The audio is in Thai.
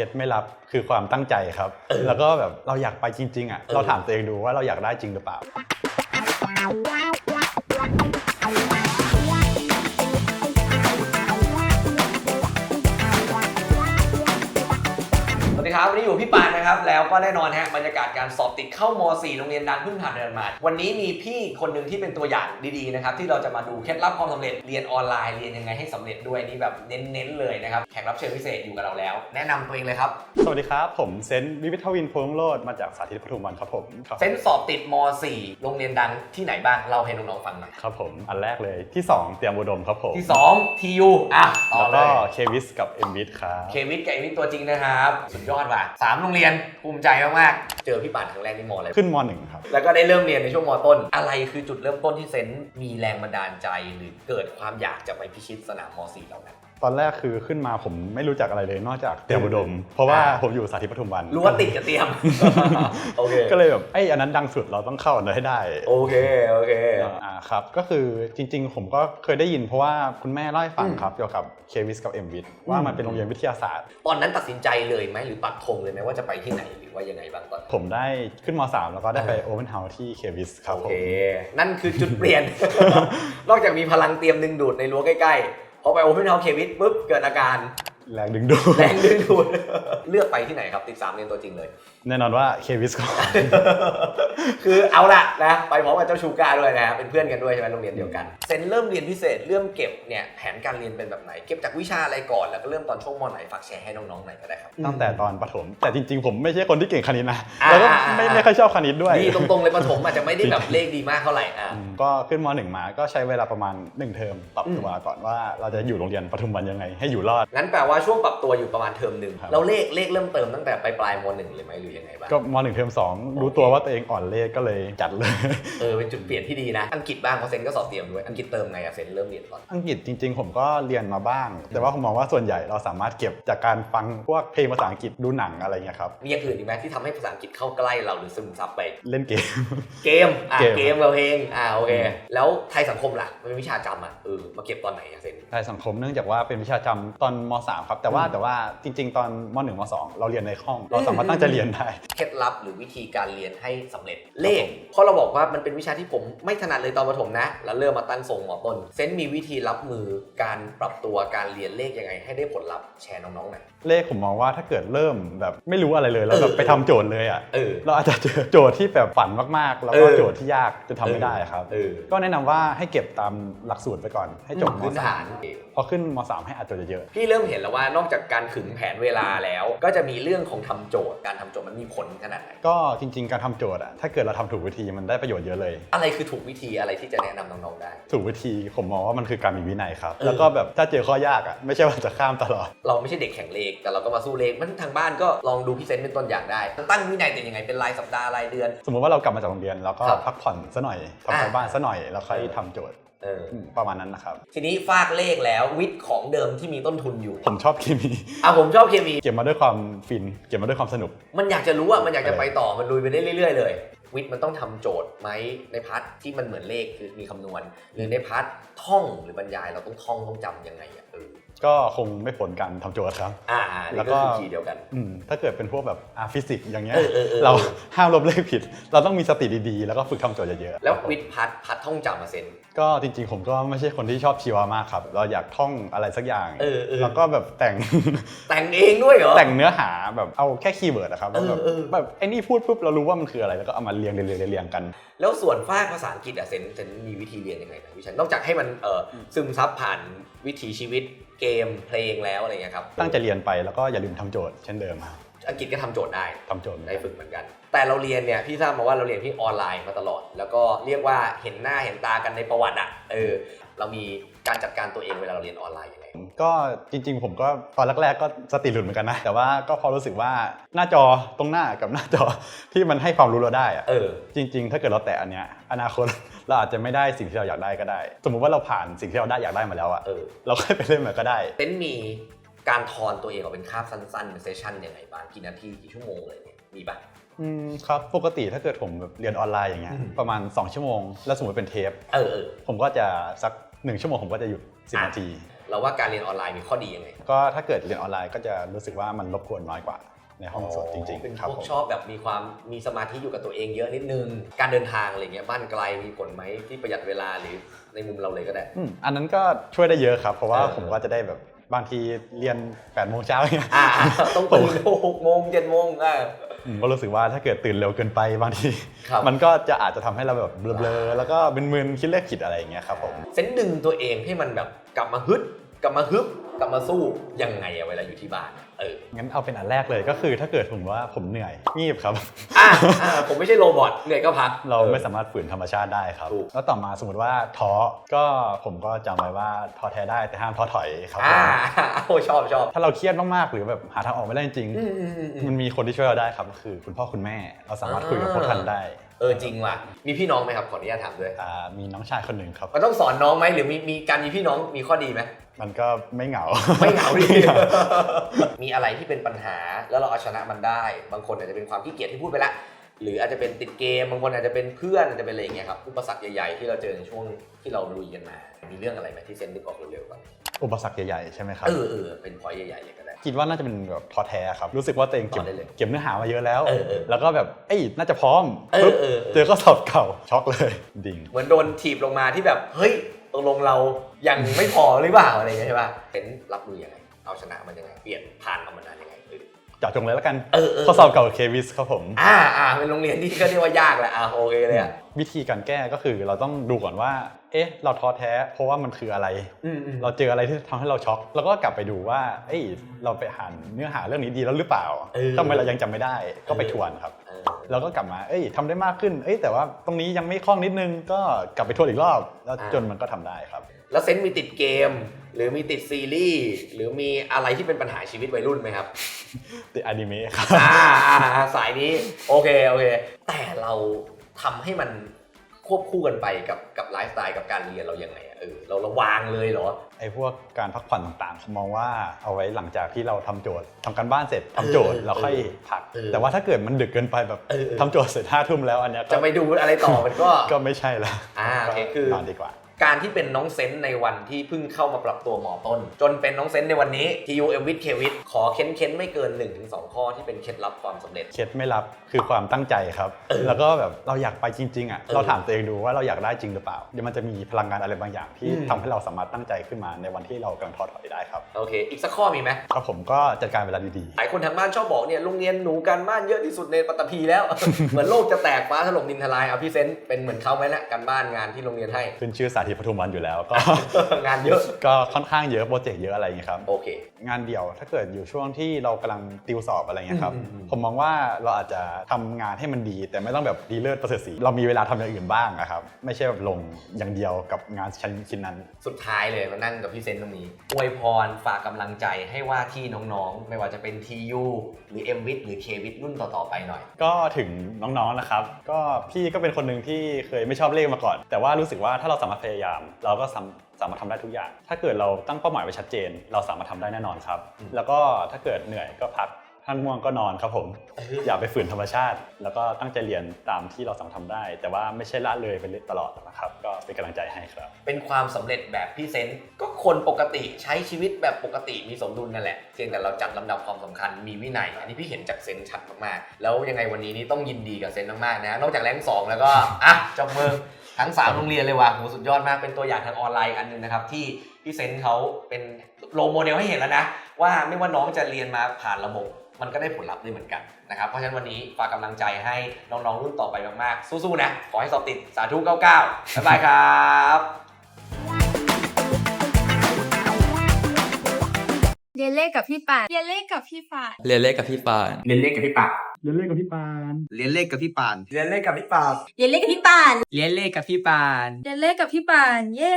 ล็ดไม่ลับคือความตั้งใจครับ แล้วก็แบบเราอยากไปจริงๆอะเราถามตัวเองดูว่าเราอยากได้จริงหรือเปล่า ดีครับ วันนี้อยู่พี่ปานนะครับ แล้วก็แน่นอนฮะบรรยากาศการสอบติดเข้าม .4 โรงเรียนดังเพิ่งผ่านเดือนมา วันนี้มีพี่คนหนึ่งที่เป็นตัวอย่างดีๆนะครับที่เราจะมาดูเคล็ดลับความสำเร็จเรียนออนไลน์เรียนยังไงให้สำเร็จด้วยนี่แบบเน้นๆเลยนะครับแขกรับเชิญพิเศษอยู่กับเราแล้ว แนะนำตัวเองเลยครับสวัสดีครับ ผมเซนต์วิวิทวินพงษ์โรดมาจากสาธิตปทุมวันครับผมครับเซนสอบติดม .4 โรงเรียนดังที่ไหนบ้างเราให้น้องๆฟังหน่อยครับผมอันแรกเลยที่ 2 เตรียมอุดมครับผมที่ 2 TU อะต่อแล้วเลก็ยเควิสกับเอ็มวิทครับเควิทกับเอวิทตัวจริงนะครับสุดยอดว่ะสามโรงเรียนภูมิใจมากๆเจอพี่ป่านครั้งแรกนี่มอะไรขึ้นม .1 ครับ แล้วก็ได้เริ่มเรียนในช่วงมต้น อะไรคือจุดเริ่มต้นที่เซนต์มีแรงบันดาลใจหรือเกิดความอยากจะไปพิชิตสนามม .4 เหล่านั้น ตอนแรกคือขึ้นมาผมไม่รู้จักอะไรเลยนอกจากเตรียมอุดม เพราะว่าอ่าผมอยู่สาธิตปทุมวัน รู้ว่าติดกับเตรียมโอเคก็เลยแบบไอ้ยอันนั้นดังสุดเราต้องเข้าอันนั้นให้ได้ โอเคโอเคอ่าครับก็คือจริง ๆ ผมก็เคยได้ยินเพราะว่าคุณแม่เล่าให้ฟังอืมครับเกี่ยวกับเควิสกับเอ็มวิทว่ามันเป็นโรงเรียนวิทยาศาสตร์ ตอนนั้นตัดสินใจเลยไหมหรือปักธงเลยไหมว่าจะไปที่ไหนหรือว่ายังไงบ้างตอนนั้นผมได้ขึ้นม .3 แล้วก็ได้ไปอ่าโอเ n นเฮาส์ที่เควิสครับโอผเคมนั่นคือจุดเปลี่ยน นอกจากมีพลังเตรียมดึงดูดในรั้วใกล้ๆ พอไปโอเพนเฮาส์เควิทปุ๊บเกิดอาการ แรงดึงดูดแรงดึงดูดเลือกไปที่ไหนครับติดสามเรียนตัวจริงเลย แน่นอนว่าเควิสก่อนคือเอาละนะไปพร้อมกับเจ้าชูก้าด้วยนะเป็นเพื่อนกันด้วยใช่ไหมโรงเรียนเดียวกันเซนเริ่มเรียนพิเศษเริ่มเก็บเนี่ยแผนการเรียนเป็นแบบไหน เก็บจากวิชาอะไรก่อนแล้วก็เริ่มตอนช่วงมไหนฝากแชร์ให้น้องๆหน่อยก็ได้ครับตั้งแต่ตอนประถม แต่จริงๆ ผมไม่ใช่คนที่เก่งคณิตนะอ่าแล้วก็อ่าอ่าไม่ไม่ค่อยชอบคณิตด้วยดีตรงๆเลยประถมอาจจะไม่ได้แบบเลขดีมากเท่าไหร่อะอืมก็ขึ้นม .1 มาก็ใช้เวลาประมาณ1เทอมปรับตัวก่อนว่าเราจะอยู่โรงเรียนปทุมวันยังไงให้อยู่รอดงั้นแปลว่าช่วงปรับตัวอยู่ประมาณเทอมหนึ่งครับแล้วเลขเลขเริ่มเติมตั้งแต่ปลายปลายๆมหนึ่งเลยไหมหรือยังไงบ้างก็ม .1 เทอม2รู้ตัวว่าตัวเองอ่อนเลขก็เลยจัดเลย เออเป็นจุดเปลี่ยนที่ดีนะ อังกฤษบ้างเพราะเซนก็สอบเตรียมด้วยอังกฤษเติมไงอะเซนเริ่มเรียนตอน อังกฤษจริงๆ ผมก็เรียนมาบ้าง แต่ว่าผมมองว่าส่วนใหญ่เราสามารถเก็บจากการฟังพวกเพลงภาษาอังกฤษดูหนังอะไรเงี้ยครับ มีอย่างอื่นอีกไหมที่ทำให้ภาษาอังกฤษเข้าใกล้เราหรือซึมซับไป เล่นเกม เกมอะเกม เกมเราเองอะโอเคอืมแล้วไทยสังคมล่ะมันเป็นวิชาจำอะเออมาเก็บตอนไหนอะเซน ไทยสังคมเนื่องจากว่าเป็นวิชาจำตอนม .3 ครับ แต่ว่าอืมแต่ว่าจริง ๆ ตอนม .1 ม .2 เราเรียนในห้อง เราสามารถตั้งใจเรียนได้ เคล็ดลับหรือวิธีการเรียนให้สำเร็จเลขเพราะเราบอกว่ามันเป็นวิชาที่ผมไม่ถนัดเลยตอนประถมนะ แล้วเริ่มมาตั้งทรงมต้น เซนมีวิธีรับมือการปรับตัวการเรียนเลขยังไง ให้ได้ผลลัพธ์แชร์น้องๆหน่อย เลขผมมองว่าถ้าเกิดเริ่มแบบไม่รู้อะไรเลยแล้วแบบเออไปทำโจทย์เลยอะเออ เราอาจจะเจอโจทย์ที่แบบฝันมากๆ แล้วก็เออ โจทย์ที่ยากจะทำไม่ได้ครับ เออก็แนะนำว่าให้เก็บตามหลักสูตรไปก่อนให้จบมพื้นฐาน .3 พอขึ้นม .3 ให้อัดโจทย์เยอะ พี่เริ่มเห็นแล้วว่านอกจากการขึงแผนเวลาแล้ว ก็จะมีเรื่องของทำโจทย์ การทำโจทย์มันมีผลขนาดไหนๆก็จริง ๆ การทำโจทย์อะถ้าเกิดเราทำถูกวิธีมันได้ประโยชน์เยอะเลย อะไรคือถูกวิธีอะไรที่จะแนะนำน้องๆได้ ถูกวิธีผมมองว่ามันคือการมีวินัยครับเออแล้วก็แบบถ้าเจอข้อยากอะไม่ใช่ว่าจะข้ามตลอดเราไม่ใช่เด็กแข่งเลขแต่เราก็มาสู้เลขมันทางบ้านก็ลองดูพี่เซนเป็นต้นอย่างได้ตั้งวินัยแต่ยังไงเป็นรายสัปดาห์รายเดือน สมมติว่าเรากลับมาจากโรงเรียนแล้วก็ครับพักผ่อนซะหน่อยทำอ่าการบ้านซะหน่อยแล้วค่อยทำโจทย์ เอออืมประมาณนั้นนะครับ ทีนี้ฟากเลขแล้ววิทย์ของเดิมที่มีต้นทุนอยู่ ผมชอบเคมีอะผมชอบเคมี เก็บมาด้วยความฟิน เก็บมาด้วยความสนุก มันอยากจะรู้อะมันอยากจะไปต่อมันลุยไปได้เรื่อยๆ เลย วิทย์มันต้องทำโจทย์ไหมในพาร์ทที่มันเหมือนเลขคือมีคำนวณ หรือในพาร์ทท่องหรือบรรยายเราต้องท่องต้องจำยังไงอะเออก็คงไม่ผลการทำโจทย์ครับ อ่าแล้นี่วก็ก็คือคีย์เดียวกัน อืมถ้าเกิดเป็นพวกแบบอาฟิสิกอย่างเงี้ยเออเออเออ เราห้ามลบเลขผิด เราต้องมีสติดีๆ แล้วก็ฝึกทำโจทย์เยอะๆแล้ววิทย์พาร์ทพาร์ทท่องจำมาเซนก็จริงๆ ผมก็ไม่ใช่คนที่ชอบชีวามากครับ เราอยากท่องอะไรสักอย่างเออเออ แล้วก็แบบแต่ง แต่งเองด้วยเหรอ แต่งเนื้อหาแบบเอาแค่คีย์เวิร์ดนะครับแล้วแบบเออเออ แบบไอ้นี่พูดปุ๊บเรารู้ว่ามันคืออะไรแล้วก็เอามาเรียงเรียงเรียงเรียงกัน แล้วส่วนฟากภาษาอังกฤษอะเซนเซนมีวิธีเรียนยังไงนะวิชันนอกจากให้มันเออซึมซับผ่านวิถีชีวิตเกมเพลงแล้วอะไรเงี้ยครับตั้งใจเรียนไปแล้วก็อย่าลืมทำโจทย์เช่นเดิมครับอังกฤษก็ทำโจทย์ได้ทำโจทย์ได้ฝึกเหมือนกัน แต่เราเรียนเนี่ยพี่ทราบมาว่าเราเรียนที่ออนไลน์มาตลอด แล้วก็เรียกว่าเห็นหน้าเห็นตากันในประวัติอะเออเรามีการจัดการตัวเองเวลาเราเรียนออนไลน์ยังไง ก็จริงๆ ผมก็ตอนแรกๆก็สติหลุดเหมือนกันนะ แต่ว่าก็พอรู้สึกว่าหน้าจอตรงหน้ากับหน้าจอที่มันให้ความรู้เราได้อะเออ จริง ๆ ถ้าเกิดเราแตะอันเนี้ยอนาคตเราอาจจะไม่ได้สิ่งที่เราอยากได้ก็ได้ สมมุติว่าเราผ่านสิ่งที่เราได้อยากได้มาแล้วอะเออ เราค่อยไปเล่นมันก็ได้เซนมีการทอนตัวเองออกเป็นคาบสั้นๆเป็นเซสชั่นยังไงบ้างกี่นาทีกี่ชั่วโมงอะไรเนี่ยมีปะอืมครับปกติถ้าเกิดผมแบบเรียนออนไลน์อย่างเงี้ยอืม ประมาณ 2 ชั่วโมง แล้วสมมติเป็นเทป เออเออ ผมก็จะสัก 1 ชั่วโมงผมก็จะหยุดอะ10นาที เราว่าการเรียนออนไลน์มีข้อดียังไงก็ถ้าเกิดเรียนออนไลน์ก็จะรู้สึกว่ามันรบกวนน้อยกว่าในห้องสดจริงเป็นๆครับพวกผมชอบแบบมีความมีสมาธิอยู่กับตัวเองเยอะนิดนึง การเดินทางอะไรเงี้ยบ้านไกลมีผลไหมที่ประหยัดเวลาหรือในมุมเราเลยก็ได้ อืมอันนั้นก็ช่วยได้เยอะครับ เพราะว่าเออ ผมก็จะได้แบบบางทีเรียน8ปดโมงเช้าเนี่ย อ่า ต้องตื่นหกโมงเจ็ดโมงอ่า ผมก็รู้สึกว่าถ้าเกิดตื่นเร็วเกินไปบางที ครับมันก็จะอาจจะทำให้เราแบบเบลอๆแล้วก็มึนๆคิดเลขผิดอะไรอย่างเงี้ยครับผม เซนดึงตัวเองให้มันแบบกลับมาฮึดกลับมาฮึบ กลับมาสู้ยังไงอะเวลาอยู่ที่บ้านอะเอองั้นเอาเป็นอันแรกเลยก็คือถ้าเกิดผมว่าผมเหนื่อยงีบครับ อ่าอ่าผมไม่ใช่โรบอทเหนื่อยก็พัก เราไม่ออสามารถฝืนธรรมชาติได้ครับ ถูกแล้วต่อมาสมมติว่าท้อก็ผมก็จำไว้ว่าท้อแท้ได้แต่ห้ามท้อถอยครับผอ่ามโอ้ชอบชอบถ้าเราเครียดมากๆหรือแบบหาทางออกไม่ได้จริงอืมอืมอืมอืๆมันมมีคนที่ช่วยเราได้ครับก็คือคุณพ่อคุณแม่เราสามารถคุยกับพวกท่านได้เออจริงว่ะมีพี่น้องไหมครับขออนุญาตถามด้วยอ่ามีน้องชายคนหนึ่งครับ มันต้องสอนน้องไหมหรือมีมีการมีพี่น้องมีข้อดีไหมมันก็ไม่เหงา ไม่เหงาดิไม่เหงามีอะไรที่เป็นปัญหาแล้วเราเอาชนะมันได้ บางคนอาจจะเป็นความขี้เกียจที่พูดไปละ หรืออาจจะเป็นติดเกม บางคนอาจจะเป็นเพื่อนอาจจะเป็นอะไรอย่างเงี้ยครับ อุปสรรคใหญ่ๆที่เราเจอในช่วงที่เราลุยกันมา มีเรื่องอะไรไหมที่เซนนึกออกเร็วๆก่อนอุปสรรคใหญ่ๆใช่ไหมครับ เออเออเป็นพอยใหญ่ๆเลยก็ได้ คิดว่าน่าจะเป็นแบบท้อแท้ครับ รู้สึกว่าตัวเองเก็บต่อได้เลยเก็บเนื้อหามาเยอะแล้วเออเออแล้วก็แบบ เอ้ย น่าจะพร้อมเออปุ๊บเออเออเจอข้อสอบเก่าช็อกเลย ดิ่ง เหมือนโดนถีบลงมาที่แบบ เฮ้ย ตกลงเรายังไม่พอหรือเปล่าอะไรอย่างเงี้ยใช่ป่ะเป็นรับมือยังไง เอาชนะมันยังไง เปลี่ยนผ่านกับมันได้ยังไงเออ จาะจงเลยแล้วกันเออเออ ข้อสอบเก่าเควิสครับผม อ่าอ่าเป็นโรงเรียนที่ก็เรียกว่ายากแหละอ่าโอเคเลยอะวิธีการแก้ก็คือเราต้องดูก่อนว่า เอ๊ะ เราท้อแท้ เพราะว่ามันคืออะไร อืมอืมเราเจออะไรที่ทำให้เราช็อกแล้วก็กลับไปดูว่า เอ้ย เราไปอ่านเนื้อหาเรื่องนี้ดีแล้วหรือเปล่าเออทำไมเรายังจำไม่ได้ก็ไปทวนครับ เออ แล้วก็กลับมา เอ้ยทำได้มากขึ้น เอ้ย แต่ว่าตรงนี้ยังไม่คล่องนิดนึง ก็กลับไปทวนอีกรอบ แล้วอ่า จนมันก็ทำได้ครับ แล้วเซนต์มีติดเกม หรือมีติดซีรีส์หรือมีอะไรที่เป็นปัญหาชีวิตวัยรุ่นไหมครับ ติดอนิเมะครับอ่าอ่าสายนี้โอเคโอเค แต่เราทำให้มันควบคู่กันไปกับกับไลฟ์สไตล์กับการเรียนเรายังไงอะเออเราระวางเลยเหรอ ไอ้พวกการพักผ่อนต่างๆผมมองว่าเอาไว้หลังจากที่เราทำโจทย์ทำการบ้านเสร็จทำโจทย์เออเราค่อยพัก เออแต่ว่าถ้าเกิดมันดึกเกินไปแบบเออเออ ทำโจทย์เสร็จห้าทุ่มแล้วอันเนี้ยก็จะไปดูอะไรต่อมันก็ ก็ไม่ใช่ละอ่าโอเคคือ นอนดีกว่า การที่เป็นน้องเซนต์ในวันที่เพิ่งเข้ามาปรับตัวหมอต้น จนเป็นน้องเซนต์ในวันนี้ TU m w i t k w i t ขอเค้นเค้นๆไม่เกิน 1-2 ข้อที่เป็นเคล็ดลับความสำเร็จ เคล็ดไม่รับคือความตั้งใจครับเออแล้วก็แบบเราอยากไปจริงๆอะเออเราถามตัวเองดูว่าเราอยากได้จริงหรือเปล่าเดี๋ยวมันจะมีพลังงานอะไรบางอย่าง ที่อืมทำให้เราสามารถตั้งใจขึ้นมาในวันที่เรากำลังท้อถอยได้ครับโอเค อีกสักข้อมีไหมครับผมก็จัดการเวลาดีหลายคนทางบ้านชอบบอกเนี่ยโรงเรียนหนูการบ้านเยอะที่สุดในปัตตภีแล้วเหมือนโลกจะแตกฟ้าถล่มดินทลายเอาพี่เซนต์เป็นเหมือนเขาไหมนะการบ้านงานที่โรงเรียนให้ๆขึ้นชื่อสาธิตปทุมวันอยู่แล้วก็ งานเยอะ ก็ค่อนข้างเยอะโปรเจกต์เยอะอะไรอย่างเงี้ยครับโอเค งานเดี่ยวถ้าเกิดอยู่ช่วงที่เรากำลังติวสอบอะไรเงี้ยครับ อืมอืมอืมผมมองว่าเราอาจจะทำงานให้มันดี แต่ไม่ต้องแบบดีเลิศประเสริฐศรีเรามีเวลาทำอย่างอื่นบ้างนะครับไม่ใช่แบบลงอย่างเดียวกับงานชิ้นชิ้นนั้น สุดท้ายเลยมานั่งกับพี่เซนต์ตรงนี้อวยพรฝากกำลังใจให้ว่าที่น้องๆ ไม่ว่าจะเป็น TU หรือ m w i t หรือ k w i t รุ่นต่อๆไปหน่อย ก็ถึงน้องๆนะครับ ก็พี่ก็เป็นคนหนึ่งที่เคยไม่ชอบเลขมาก่อน แต่ว่ารู้สึกว่าถ้าเราสามารถพยายาม เราก็สามสามารถทำได้ทุกอย่าง ถ้าเกิดเราตั้งเป้าหมายไว้ชัดเจน เราสามารถทำได้แน่นอนครับอืมแล้วก็ถ้าเกิดเหนื่อยก็พักท่านง่วงก็นอนครับผม อย่าไปฝืนธรรมชาติ แล้วก็ตั้งใจเรียนตามที่เราสามารถทำได้ แต่ว่าไม่ใช่ละเลยไปตลอดนะครับ ก็เป็นกำลังใจให้ครับ เป็นความสำเร็จแบบพี่เซนต์ก็คนปกติใช้ชีวิตแบบปกติมีสมดุลนั่นแหละเพียงแต่เราจัดลำดับความสำคัญมีวินัย อันนี้พี่เห็นจากเซนต์ชัดมากๆ แล้วยังไงวันนี้นี่ต้องยินดีกับเซนต์มากๆนะ นอกจากแรงสองแล้วก็อะจบมือ ทั้ง 3 โรงเรียนเลยว่ะโหสุดยอดมากเป็นตัวอย่างทางออนไลน์อันหนึงนะครับ ที่พี่เซนต์เขาเป็นโรลโมเดลให้เห็นแล้วนะ ว่าไม่ว่าน้องจะเรียนมาผ่านระบบ มันก็ได้ผลลัพธ์ด้วยเหมือนกันนะครับ เพราะฉะนั้นวันนี้ฝากกำลังใจให้น้องๆรุ่นต่อไปมากๆ สู้ๆนะ ขอให้สอบติดสาธุ99บ๊ายบายครับเรียนเลขกับพี่ป่านเรียนเลขกับพี่ป่านเรียนเลขกับพี่ปาน เรียนเลขกับพี่ปาก เรียนเลขกับพี่ปานเรียนเลขกับพี่ปาน เรียนเลขกับพี่ปาบเรียนเลขกับพี่ป่านเรียนเลขกับพี่ปาน เรียนเลขกับพี่ป่าน เย้